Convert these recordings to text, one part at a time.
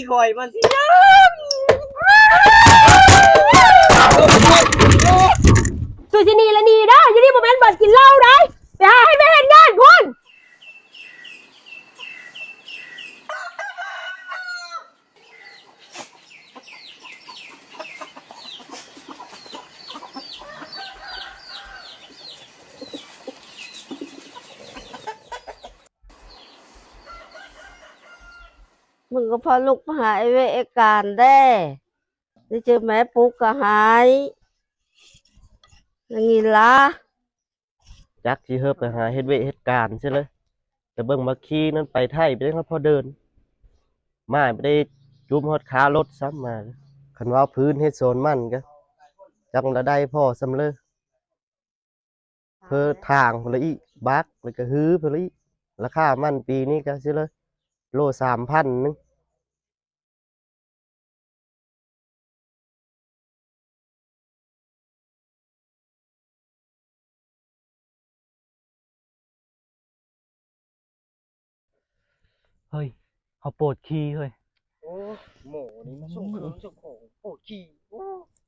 อีคอยมันสิยัง สุจินีละนีเด้ออยู่นี่บ่แม่นบ่อนกินเหล้าได้ไปหาให้แม่เฮ็ดงานพุ่น มึงก็พาลูกหาไอ้เวไอการได้ได้เจอแม่ปุ๊กก็หายอย่างงี้ละจักสิเฮอไปหาเฮ็ดเวเฮ็ดการใช่เลยแต่เบิ่งมาขี่นั้นไปไทยไปได้ครับพอเดิน มาไม่ได้จุ่มฮอดขารถซ้ำมาคันว่าพื้นเฮ็ดโซนมันก็จังละได้พ่อสำเลยเพื่อทางพลีบักแล้วก็ฮื้อพลีราคามันปีนี้ก็สิเลย โลสามพันนึง เฮ้ยเขาโปรดขี้เฮ้ยโอ้หมูนี่มาส่งเครื่องส่งของโอ้ขี้โอ้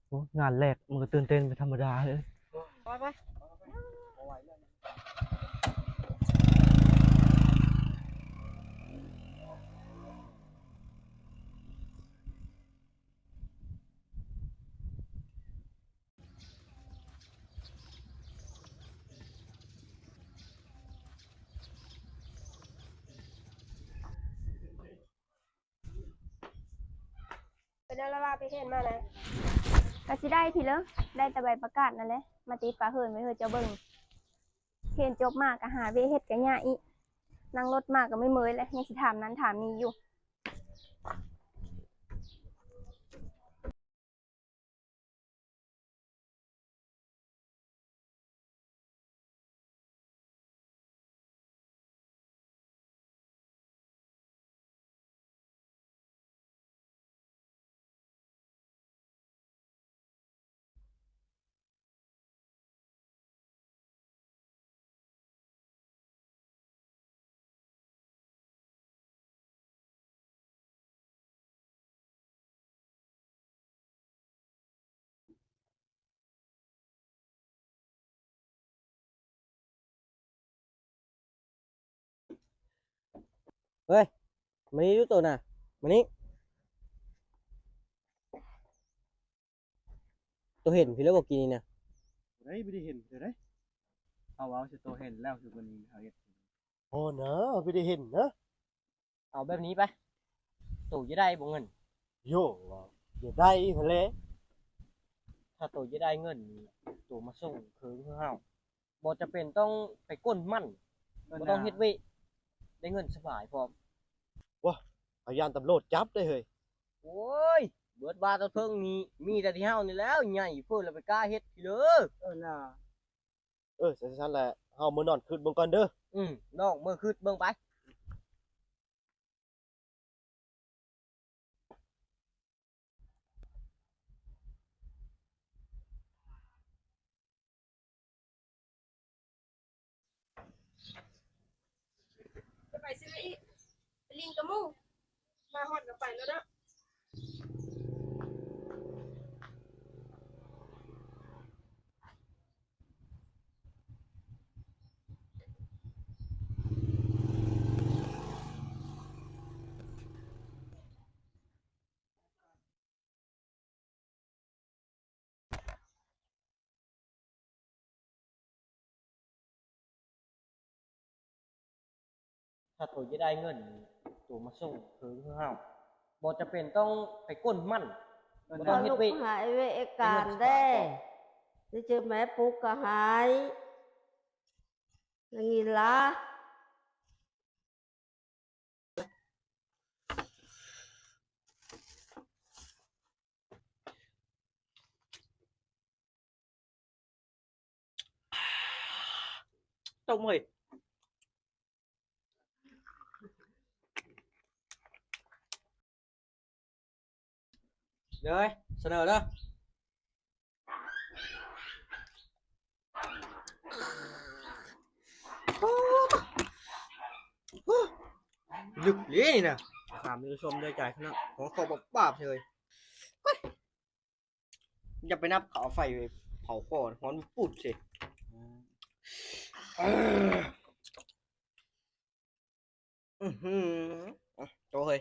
โอ้งานแรกมันก็ตื่นเต้นเป็นธรรมดาเลย ไปไป ได้ละลาไปเห็นมานะก็สิได้ทีเลยได้แต่ใบประกาศนั่นแหละมาติดฝาเหินไว้เฮอเจ้าเบิ่งเห็นจบมากก็หาเวเฮ็ดก็ยากอีนั่งรถมากก็ไม่เมยเลยยังสิถามนั้นถามนี้อยู่ มานี่ดูตัวน่ะมานี่ตัวเห็นพี่แล้วบอกกินนี่นะเฮ้ยไม่ได้เห็นเลยเอาเอาสิโตเห็นแล้วคือวันนี้เขาเห็นโอ้เนอะไม่ได้เห็นนะเอาแบบนี้ไปตู่จะได้บ่เงินโย่ว่ะอย่าได้ทะเลถ้าตู่จะได้เงินตู่มาส่งเครื่องเพื่อเฮาบ่จะเป็นต้องไปก้นมันบ่ต้องเฮ็ดเวย ได้เงินสบายพร้อมเอายานตำรวจจับได้เฮ้ยโอ้ย เบิดบาตัวเทิงนี้มีแต่ที่เฮานี่แล้วใหญ่เพิ่นแล้วไปกล้าเฮ็ดพี่เด้อเออน่ะเออสั้นๆแหละเฮามื้อนอนขึ้นเบิ่งก่อนเด้อ อืมน้องเมื่อคืนเบิ่งไป ซื้ออีกลิงกระมูมาหอดกับไปแล้วเด้อ ถ้าตู่จะได้เงินตู่มาส่งเครื่องเพื่อเฮาบ่จะเป็นต้องไปก้นมันบ่ต้อพางเฮ็ลูดกเวยมาหาไอ้เวไอ้การได้ได้เจอแม่ปุ๊กก็หายอย่างงี้ละต้ม เฮ้ยเสนอเด้อลึกเลยนะถามผู้ชมด้วยใจขนาดของขอบอกบาปเลยอย่าไปนับเขาเอไฟไปเผาก่อนฮ้อนปุดสิอือหืออะโตเฮ้ย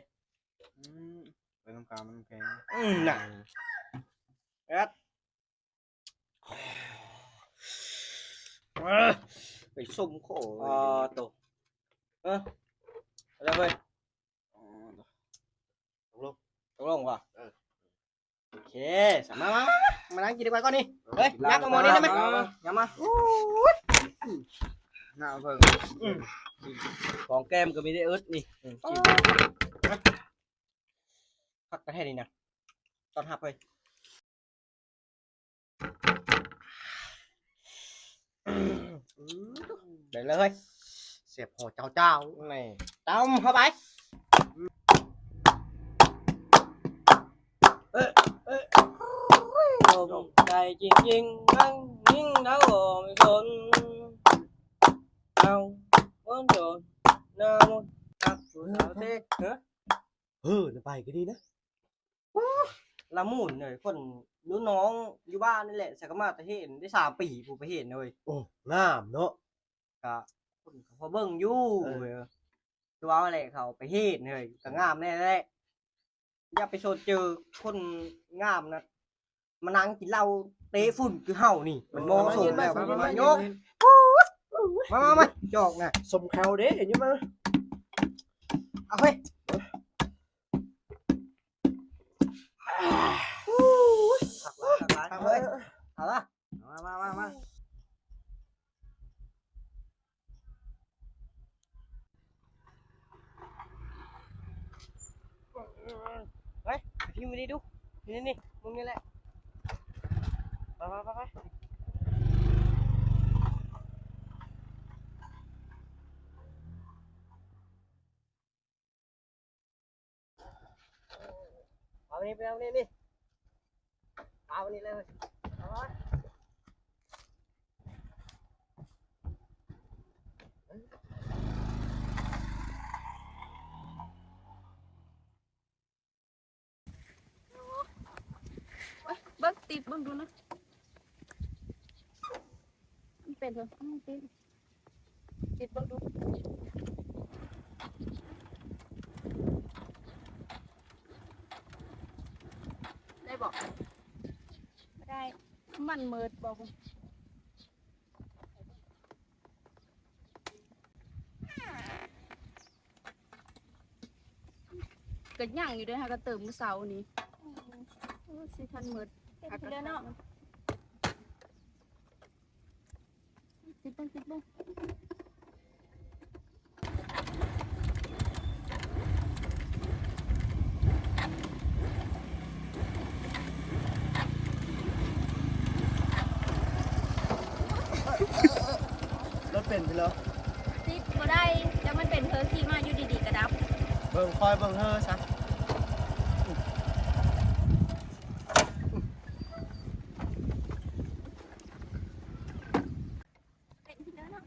ไปน้ำกลางมันแข็งอืมน่ะเอ็ดเออไปส้มโคอ่าโตเอออะไรเว้ยอ๋อตกลงตกลงว่ะโอเคสามารถมามานั่งกินดีกว่าก่อนนี่เฮ้ยยักเอาหมอนี่ได้ไหมยักมาหน้าเพิ่งของแก้มก็มีได้เอิร์ดนี่อืมจิ้มพักกระแทกนี่ นะตอนหับเลยเดี๋ยวเลยเสียบหัวเจ้าเจ้านี่ต้มเข้าไปเอ๊ะเอ๊ะ ลงใจจริงๆนั่งนิ่งแล้วไม่สนเอาวันโดนหน้ามนต์ตักตัวเท้าเต้เฮ้อเออไปก็ดีนะละมุนเลยคนรู้น้องอยู่บ้านนี่แหละสักมาแต่เห็นได้สามปีผู้ไปเห็นเลยโอ้งามเนาะก็คนเขาพอเบิ่งอยู่เออเว้ยคือว่าอะไรเขาไปเฮ็ดเลยก็งามแน่แหละอย่าไปโซนเจอคนงามนะมานั่งกินเหล้าเตะฝุ่นคือเห่านี่ มันมองสูงแล้วมันมายกมามามาจอกน่ะสมเขาเด้เห็นยังมาเอาเฮ้ย หักหลังหักหลังเอาเฮ้ยเอาละมามามามาเฮ้ยพี่มานี่ดู นี่นี่มึงนี่แหละ ไปไปไปไป เอาไปนี่ไปเอาไปนี่นี่เอาไปนี่เลยเอาไปเบิ้งติดเบิ้งดูนะมันเป็นเหรออืมติดติดเบิ้งดูบอกไม่ได้ มันเมิดบอกก็ย่างอยู่ด้วยฮะก็เติมมื้อเสาร์นี้โอ้สิทันเมิดเต็มที่แล้วเนาะติดบ้างติดบ้าง รถเป็ นไปแล้วติดบ่ได้แล้วมันเป็นเธอที่มาอยู่ดีๆกระดับ เบิ่งคอยเบิ่งเฮอซะเต็มที่แล้วเนาะ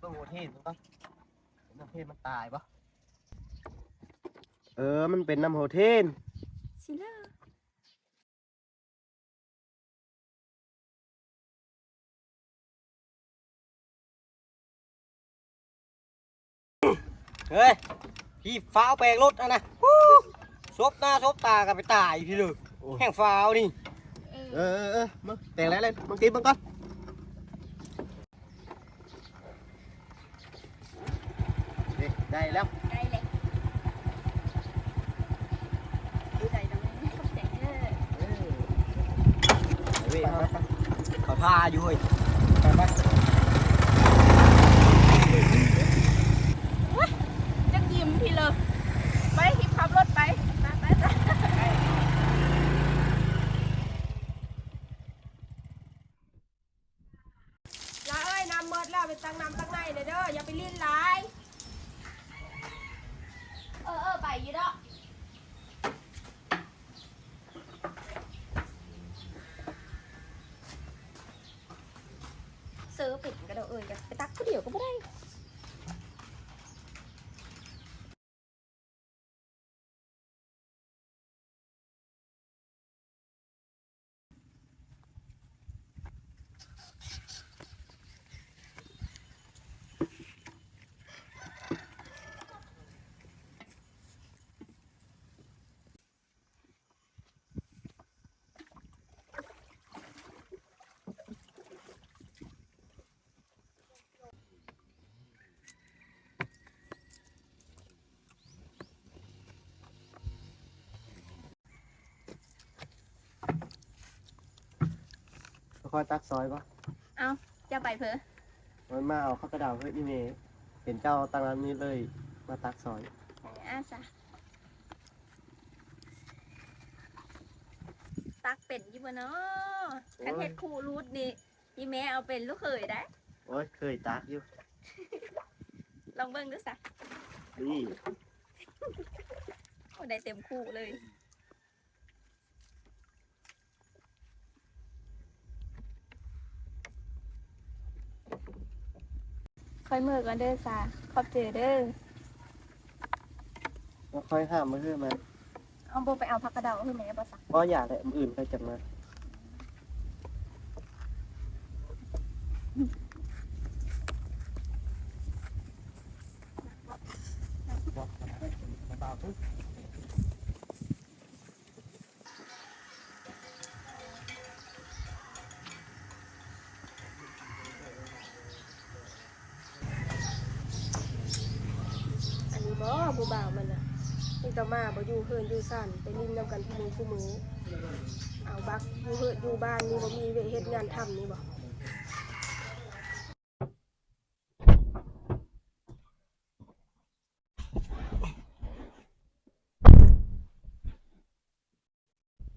เบิ่งโหเทนต้องน้ำเทนมันตายปะเออมันเป็นน้ำโหเทน เฮ้ยพี่ฟ้าวแปลงรถอะนะฮู้ซบหน้าซบตากันไปตายพี่เลยแห่งฟ้าวนี่เออเออเออมึงแต่งแล้วเลยมึงกินมึงก่อนนี่ได้แล้ว ได้เลยดูใจตรงนี้ขอบใจเด้อเออเว้ยครับเขาท่าอยู่เฮ้ยไปไป พี่เลยไปทิพขับรถไปไปไปปลาเอ้ยน้ำเมิดแล้วไปตั้งน้ำตั้งในเด้ออย่าไปลิ้นไหลเออเออยี่ด้อซื้อปิดกันโดดเอ้ยไปตักผู้เดียวก็ไม่ได้ ค่อยตักซอยปะเอาจะไปเพอมันมาเอาข้าวกระดาษเพื่ออีเมลเห็นเจ้าตั้งร้านนี้เลยมาตักซอยอาซะตักเป็ดอยู่บ่เนาะคันเฮ็ดคู่รูดนี่พี่แม่เอาเป็นลูกเขยได้ โอ้ยเคยตักอยู่ ลองเบิ่งดูสะนี่โอ้ได้เต็มคู่เลย ค่อยมือก่อนเด้อสาขอบเจอเด้อแล้วค่อยห้ามมาเพื่อมันเอาโบไปเอาผักกระเดาให้แม่บ่สักเพราะอยากแต่อื่นไปจับมา ผู้บ่าวมันน่ะนี่ต่อมาบ่อยู่เฮือนอยู่ซ่านไปลิ้นนำกันทุกมื้อทุกมื้อเอาบักอยู่เฮือนอยู่บ้านนี่บ่มีเวยเฮ็ดงานทำนี่บ่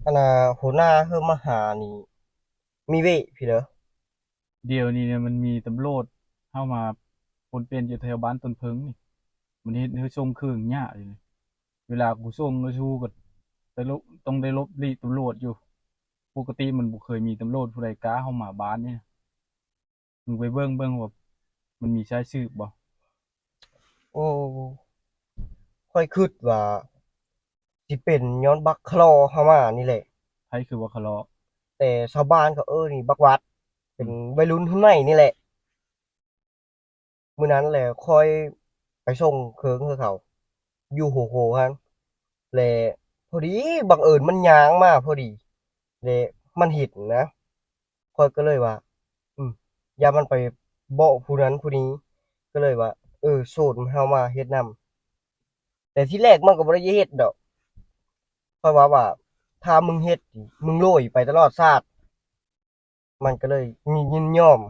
ขณะหัวหน้าเพิ่มมาหานี่ มีเวะพี่เด้อเดี๋ยวนี้เนี่ยมันมีตำรวจเข้ามาปนเปลี่ยนอยู่แถวบ้านต้นเพิงนี่ มันเฮ็ดให้ส่งเครื่องยากอยู่เลยเวลากูส่งก็ชูก็ไปลบต้องได้ลบลีตำรวจอยู่ ปกติมันบ่เคยมีตำรวจผู้ใดกล้าเข้ามาบ้านเนี่ยมึงไปเบิ่งเบิ่งว่ามันมีใช้ชื่อบ่โอ้ค่อยคิดว่าสิเป็นย้อนบักคลอเข้ามานี่แหละ ไผคือว่าคาะเลาะแต่ชาวบ้านก็เออนี่บักวัด เป็นวัยรุ่นทุนใหม่นี่แหละมื้อนั้นแหละค่อย ไปส่งเครื่องให้เขาอยู่โหโหฮันและพอดีบังเอิญมันย้างมาพอดีและมันเห็นนะค่อยก็เลยว่า อืมอย่ามันไปเบาะผู้นั้นผู้นี้ ก็เลยว่า เออโซนเฮามาเฮ็ดนำแต่ที่แรกมันก็บ่ได้เฮ็ดดอกเพราะว่าว่า ถ้ามึงเฮ็ดนี่มึงโรยไปตลอดชาติมันก็เลยมียินยอม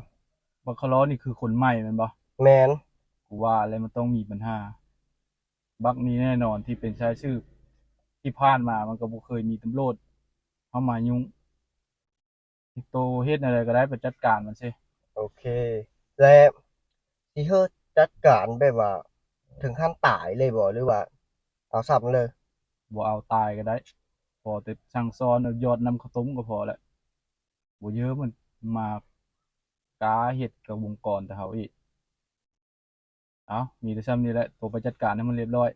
บักคาะเลาะนี่คือคนใหม่แม่นบ่แมน กูว่าอะไรมันต้องมีปัญหา บักนี้แน่นอนที่เป็นชายชื่อ ที่ผ่านมามันก็บ่เคยมีตำรวจเข้ามายุ่งโตเฮ็ดอะไรก็ได้ไปจัดการมันซิโอเค และที่เฮ็ดจัดการแบบว่า ถึงขั้นตายเลยบ่หรือว่า เอาสับมันเลยบ่เอาตายก็ได้ พอแต่ช่างซ้อนเอายอดนำข้าวต้มก็พอแล้วบ่เยอะมันมากาเฮ็ดกับวงกรแต่เฮาอีก เอามีแต่ซ้ำนี้แหละตัวไปจัดการให้มันเรียบร้อย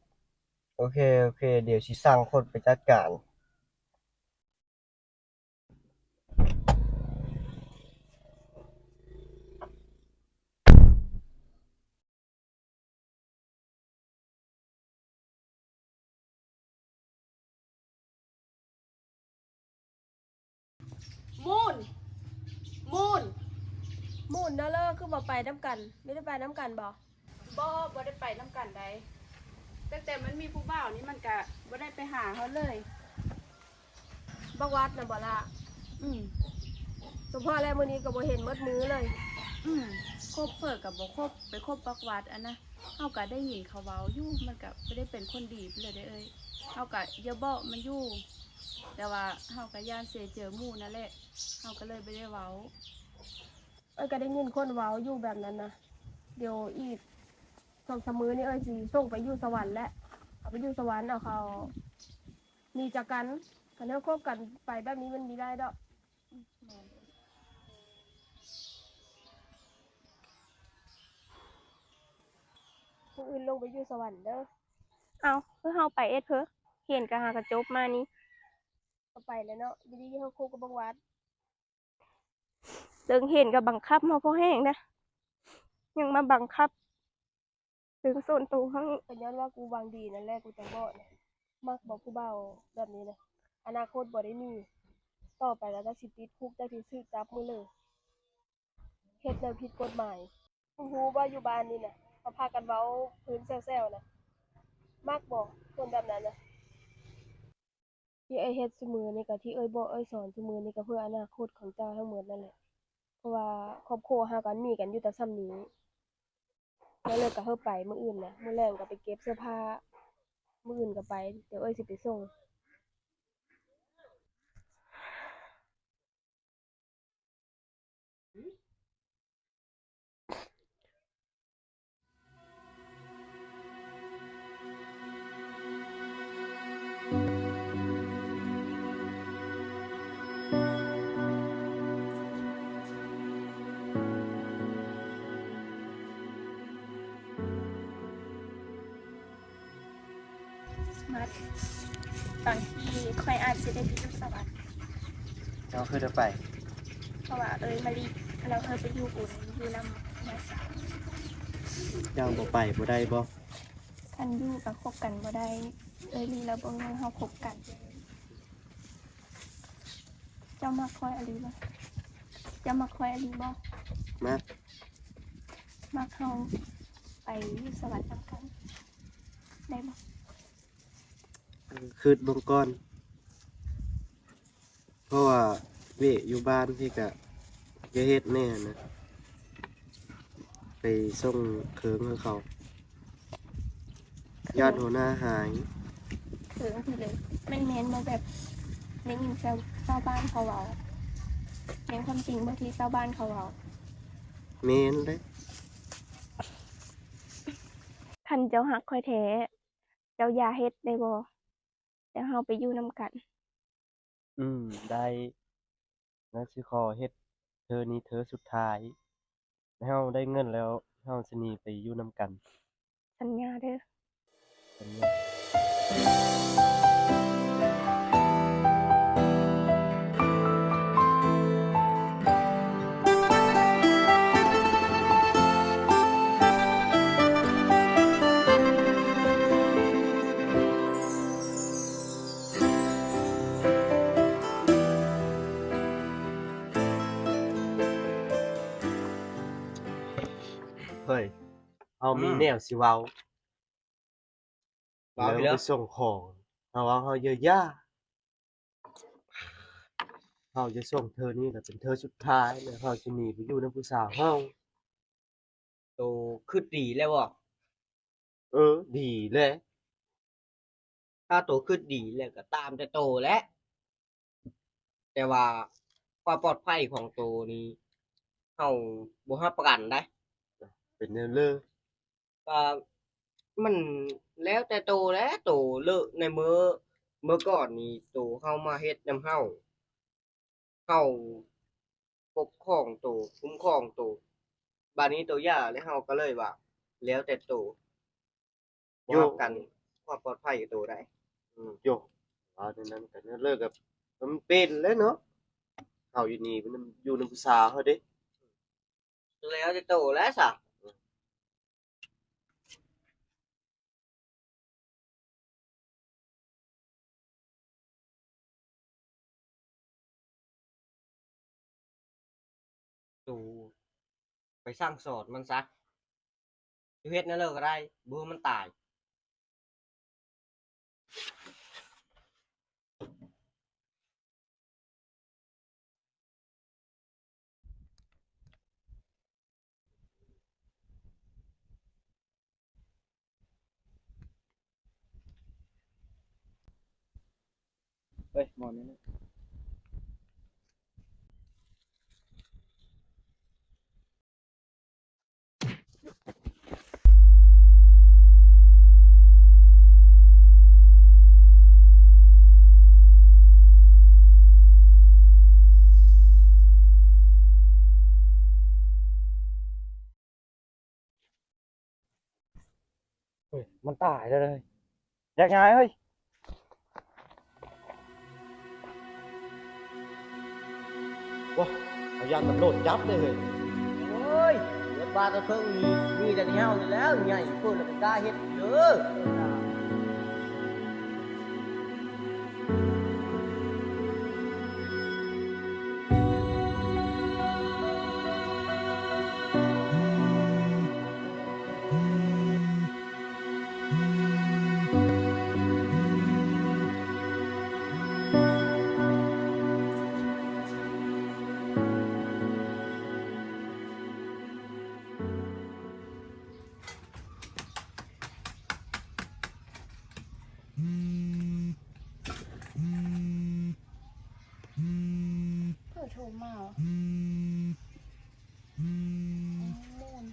โอเค โอเค เดี๋ยวสิสั่งคนไปจัดการ มูน มูน มูนเด้อเลิกคือบ่ไปน้ำกัน ไม่ได้ไปน้ำกันบ่ บ่บ่ได้ไปน้ำกันใดตั้งแต่มันมีผู้บ่าวนี่มันก็บ่ได้ไปหาเขาเลยบักวัดน่ะบ่ล่ะอืมสมพ่อแล้วมื้อนี้ก็บ่เห็นหมดมื้อเลย อืมคบเพิ่นกับบ่คบไปคบปักวัดอันนะเฮาก็ได้ยินเขาเว้าอยู่มันก็บ่ได้เป็นคนดีไปเลยเด้อเอ้ยเฮาก็อย่าบอกมันอยู่แต่ว่าเฮาก็ย่านเสียเจอหมู่นั่นแหละเฮาก็เลยบ่ได้เว้าเอ้ยก็ได้ยินคนเว้าอยู่แบบนั้นนะเดี๋ยวอีก สองสมือนี่เอ้ยสิส่งไปอยู่สวรรค์แล้วเอาไปอยู่สวรรค์เอาเขามีจากกันกันแล้วคบกันไปแบบนี้มันมีได้ดอกผู้อื่นลงไปอยู่สวรรค์เด้อเอาเพื่อเฮาไปเอ็ดเพอเห็นกระหากระจบมานี่ก็ไปแล้วเนาะดีดีเขาคู่กับบังวัดเดิงเห็นกับบังคับมาพ่อแห้งนะยังมาบังคับ ถึงส่วนตัวเขาอีกก็ย้อนว่ากูวางดีนั่นแหละกูจังบ่เนี่ยมักบอกผู้เบาแบบนี้นะอนาคตบ่ได้มี ต่อไปก็จะสิติดคุกจะสิสึกจับมือเลยเฮ็ดแนวผิดกฎหมายกูฮู้ว่าอยู่บ้านนี่น่ะเขาพากันเว้าพื้นแซวๆน่ะมักบ่คนแบบนั้นนะที่เอ้ยเฮ็ดซุมื้อนี่ก็ที่เอ้ยบอกเอ้ยสอนซุมื้อนี่ก็เพื่ออนาคตของเจ้าทั้งหมดนั่นแหละเพราะว่าครอบครัวเฮากันมีกันอยู่แต่ซ้ำนี้ แล้วเลิกก็เฮาไปมื้ออื่นน่ะมื้อแรงก็ไปเก็บเสื้อผ้า มื้ออื่นก็ไป เดี๋ยวเอ้ยสิไปส่ง มัดบางทีค่อยอาจจะได้ไปอยู่สวรรค์เจ้าคือจะไป เพราะว่าเอ้ยมารีเราเคยไปอยู่อุ่นอยู่นำมาสาวเจ้าบ่ไปบ่ได้บ่คันอยู่กับคบกันบ่ได้เอ้ยลีเราบ่ให้เฮาคบกัน เจ้ามักคอยอลีบ่เจ้ามักคอยอลีบ่มามักเฮาไปอยู่สวรรค์นำกันได้บ่ คืดเบงก่อนเพราะว่าเวะอยู่บ้านพี่ก็จะเฮ็ดแน่นะ ไปส่งเคิงให้เขาญาติหัวหน้าหายคือที่เลยแม่นแม่นมาแบบได้ยินชาวชาวบ้านเขาเว้าแม่นความจริงบางทีชาวบ้านเขาเว้าเมนเลยคันเจ้าหักคอยแท้เจ้าอย่าเฮ็ดได้บ่ เดี๋ยวเฮาไปอยู่นำกัน อืม ได้นะสิขอเฮ็ดเธอนี้เธอสุดท้ายแล้วเราได้เงินแล้วเราสิหนีไปอยู่นำกัน สัญญาเด้อ สัญญา มีแนวสิเว้าเว้าแล้วไปแล้ว ไปส่งของเอาว่าเฮาเยอะย่าเฮาจะส่งเธอนี่แหละเป็นเธอสุดท้ายแล้วเฮาสิหนีไปอยู่นำผู้สาวเฮาโตคือดีแล้วบ่เออ ดีเลยถ้าโตคือดีแล้วก็ตามแต่โตแหละแต่ว่าความปลอดภัยของโตนี้เฮาบ่รับประกันได้ เป็นแนวเลิก ก็มันแล้วแต่โตแหล้วโตเลอะในมื้อเมื่อก่อนนี้โตเฮามาเฮ็ดนำเฮาเฮาปกครองโตคุ้มครองโตบัดนี้โตย่าแล้วเฮาก็เลยว่า แล้วแต่โตบ่รับกันความปลอดภัยกับโตได้อืมโยว่าในนั้นก็แนวเลิกกับมันเป็นแล้วเนาะเฮาอยู่นี่มันอยู่นำผู้สาวเฮาเด้แล้วแต่โตแล้วซะ โตไปสร้างสอดมันซะอยู่เฮ็ดนั่นเลิกก็ได้บ่ให้มันตายเฮ้ยมองนี่ะมันตายแล้วเลยแยกย้ายเฮ้ยว้าเอายานตำ โทรมามูน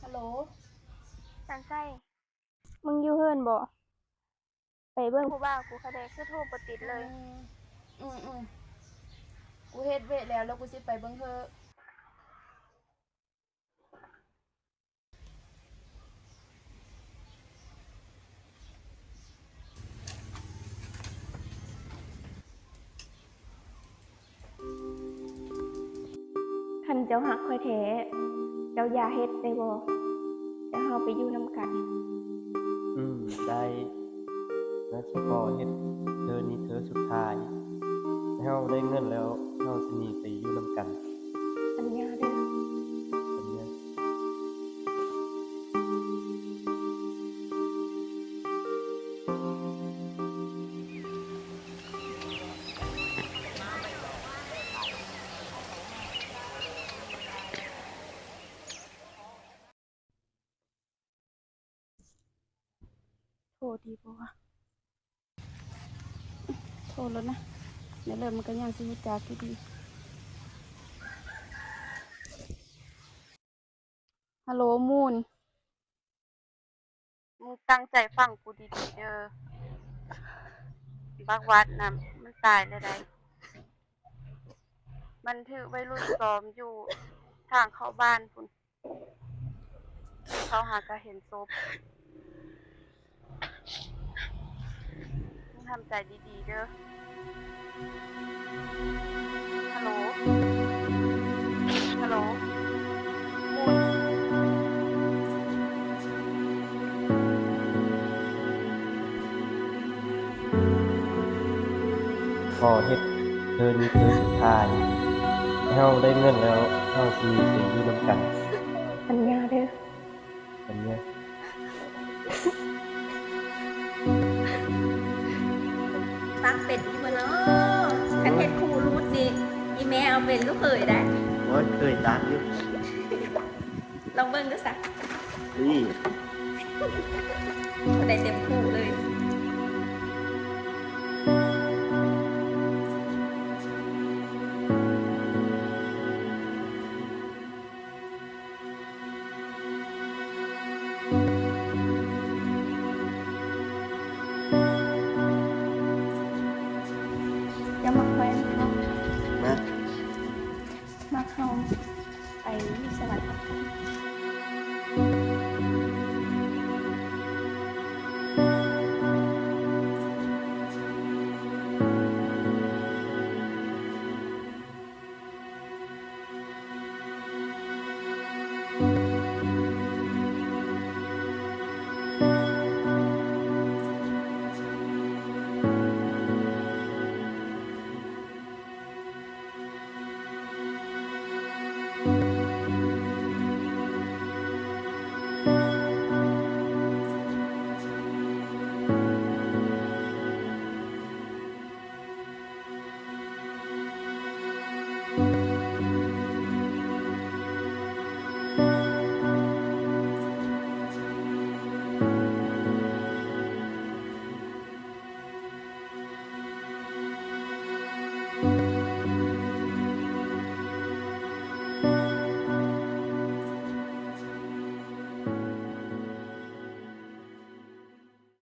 ฮัลโหลสันไส้มึงอยู่เฮือนบ่ไปเบิ่งผู้บ่าวกูคะแดคือโทรบ่ติดเลย อืมอืมกูเฮ็ดเวทแล้วแล้วกูสิไปเบิ่งเธอ เจ้าหักค่อยแท้ เจ้าอย่าเฮ็ดได้บ่เดี๋ยวเฮาไปอยู่นํกัน อืมได้นะสิพอเฮ็ดเธอนี่เธอสุดท้ายให้เฮาได้เงินแล้วเฮาสิหนีไปอยู่นํกัน สัญญาเด้อ ทรแล้วนะเดี๋ยเริ่มมันก็ยังสิวิจาก ที่ดีฮัลโหลมูนมึงตั้งใจฟังกูดีๆเด้อบักวัดนะมันตายแล้วได้มันถือไว้รุ่นซ้อมอยู่ทางเข้าบ้านพุ่นเขาหากะเห็นศพ ทำใจดีๆเด้อ ฮัลโหล ฮัลโหลมูนพอเฮ็ดเธอนี่เธอสุดท้ายให้เฮาได้เงินแล้วเฮาสิหนีไปอยู่นํกัน เอาเป็นลูกเขยได้ โอ้ยเคยตัดอยู่ลองเบิ่งดูสักนี่ได้เต็มคู่เลย